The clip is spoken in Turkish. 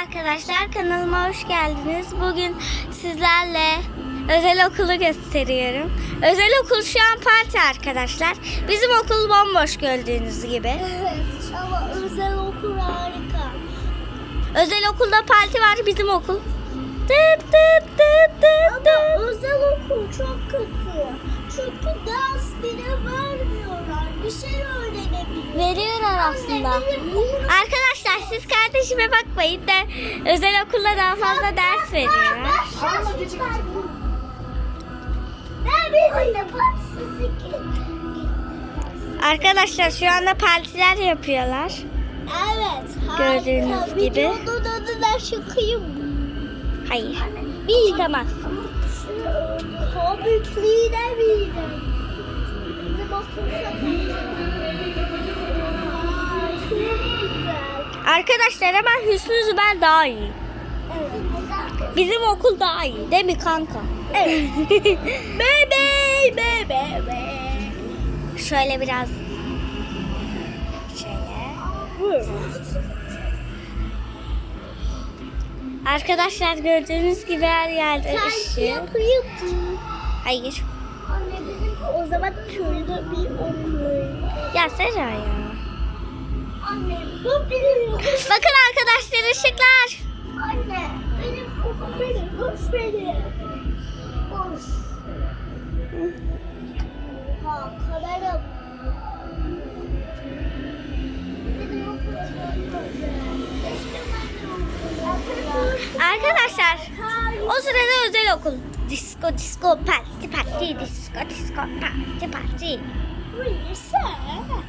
Arkadaşlar kanalıma hoş geldiniz. Bugün sizlerle özel okulu gösteriyorum. Özel okul şu an parti arkadaşlar. Bizim okul bomboş gördüğünüz gibi. Evet ama özel okul harika. Özel okulda parti var bizim okul. Tıt tıt tıt tıt. Ama özel okul çok kötü. Çünkü ders bile vermiyorlar. Bir şey öğrenebiliyor. Veriyorlar aslında. Anne, Arkadaşlar siz kardeşime bakmayın da özel okulda daha fazla ders bir de partisizlik Arkadaşlar şu anda partiler yapıyorlar. Evet. Gördüğünüz gibi. Videonun adına şıkayım. Hayır. Bir çıkamazsın. Komikliğine miydi? Bizim okulda Arkadaşlar hemen Hüsnü Züber daha iyi. Evet. Bizim okul daha iyi değil mi kanka? Evet. Bebe, bebe, bebe. Şöyle biraz şöyle. Arkadaşlar gördüğünüz gibi her yerde ışık. Hayır. Anne bizim o zaman şurada bir okul. Ya Sera ya. Bakın arkadaşlar ışıklar. Anne benim okulum benim. Hoş beni. Hoş. Ha kameram. Arkadaşlar o sırada özel okul. Disco disco parti parti disco disco parti parti. Buyur sen.